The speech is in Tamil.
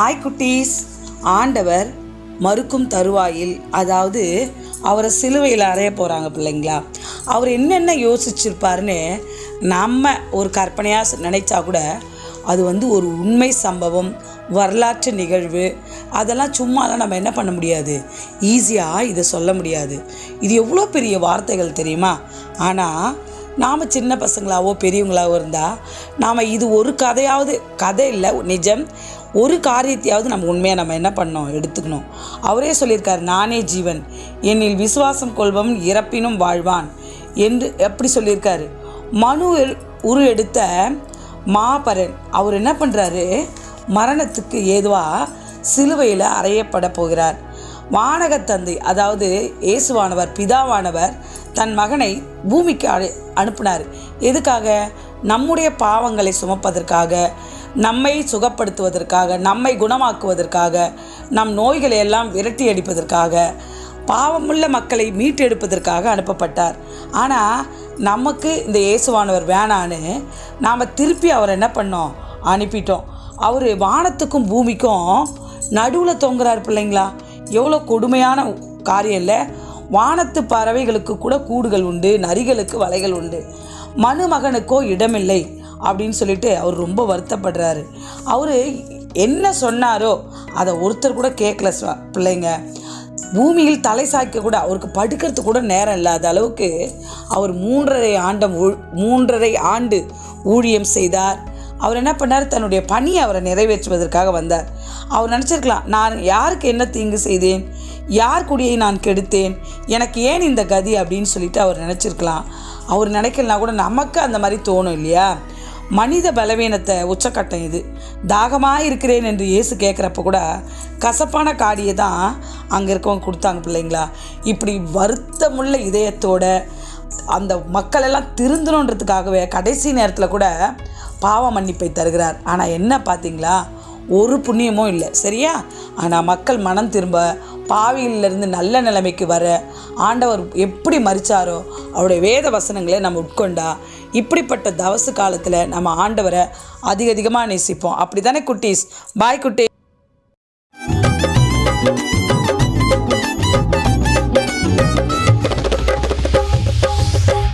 ஹாய் குட்டீஸ் ஆண்டவர் மறுக்கும் தருவாயில் அதாவது அவரை சிலுவையில் அறைய போகிறாங்க பிள்ளைங்களா? அவர் என்னென்ன யோசிச்சிருப்பாருன்னு நம்ம ஒரு கற்பனையாக நினைச்சா கூட அது வந்து ஒரு உண்மை சம்பவம் வரலாற்று நிகழ்வு. அதெல்லாம் சும்மாலாம் நம்ம என்ன பண்ண முடியாது? ஈஸியாக இதை சொல்ல முடியாது. இது எவ்வளோ பெரிய வார்த்தைகள் தெரியுமா? ஆனால் நாம் சின்ன பசங்களாவோ பெரியவங்களாவோ இருந்தால் நாம் இது ஒரு கதையாவது கதை இல்லை நிஜம். ஒரு காரியத்தையாவது நம்ம உண்மையாக நம்ம என்ன பண்ணோம்? எடுத்துக்கணும். அவரே சொல்லியிருக்கார் நானே ஜீவன். என்னில் விசுவாசம் கொள்பவன் இறப்பினும் வாழ்வான். என்று எப்படி சொல்லியிருக்காரு. மனு உரு எடுத்த மாபரன் அவர் என்ன பண்ணுறாரு மரணத்துக்கு ஏதுவாக சிலுவையில் அறையப்பட போகிறார். வானகத்தந்தை அதாவது இயேசுவானவர் பிதாவானவர் தன் மகனை பூமிக்கு அனுப்பினார். எதுக்காக? நம்முடைய பாவங்களை சுமப்பதற்காக. நம்மை சுகப்படுத்துவதற்காக நம்மை குணமாக்குவதற்காக நம் நோய்களை எல்லாம் விரட்டி அடிப்பதற்காக பாவமுள்ள மக்களை மீட்டெடுப்பதற்காக அனுப்பப்பட்டார். ஆனால் நமக்கு இந்த இயேசுவானவர் வேணான்னு நாம் திருப்பி அவர் என்ன பண்ணோம்? அனுப்பிட்டோம். அவர் வானத்துக்கும் பூமிக்கும் நடுவில் தொங்குறார் பிள்ளைங்களா? எவ்வளோ கொடுமையான காரியம் இல்லை? வானத்து பறவைகளுக்கு கூட கூடுகள் உண்டு நரிகளுக்கு வலைகள் உண்டு. மனுமகனுக்கோ இடமில்லை. அப்படின்னு சொல்லிட்டு அவர் ரொம்ப வருத்தப்படுறாரு. அவர் என்ன சொன்னாரோ அதை ஒருத்தர் கூட கேட்கல பிள்ளைங்க. பூமியில் தலை சாய்க்க கூட அவருக்கு படுக்கிறதுக்கு கூட நேரம் இல்லாத அளவுக்கு அவர் மூன்றரை ஆண்டம் மூன்றரை ஆண்டு ஊழியம் செய்தார். அவர் என்ன பண்ணார்? தன்னுடைய பணியை அவரை நிறைவேற்றுவதற்காக வந்தார். அவர் நினச்சிருக்கலாம் நான் யாருக்கு என்ன தீங்கு செய்தேன்? யார் குடியை நான் கெடுத்தேன்? எனக்கு ஏன் இந்த கதி? அப்படின்னு சொல்லிட்டு அவர் நினச்சிருக்கலாம். அவர் நினைக்கலனா கூட நமக்கு அந்த மாதிரி தோணும் இல்லையா? மனித பலவீனத்தை உச்சக்கட்டம் இது. தாகமாக இருக்கிறேன் என்று இயேசு கேட்குறப்ப கூட கசப்பான காடியை தான் அங்கே இருக்கவங்க கொடுத்தாங்க பிள்ளைங்களா. இப்படி வருத்தமுள்ள இதயத்தோட அந்த மக்கள் எல்லாம் திருந்தணுன்றதுக்காகவே கடைசி நேரத்தில் கூட பாவ மன்னிப்பை தருகிறார். ஆனால் என்ன பார்த்தீங்களா ஒரு புண்ணியமும் இல்லை. சரியா? ஆனால் மக்கள் மனம் திரும்ப பாவியிலிருந்து நல்ல நிலைமைக்கு வர ஆண்டவர் எப்படி மறிச்சாரோ அவருடைய வேத வசனங்களை நம்ம உட்கொண்டா இப்படிப்பட்ட தவசு காலத்தில் நம்ம ஆண்டவரை அதிக அதிகமாக நேசிப்போம். அப்படி தானே குட்டீஸ்? பாய் குட்டி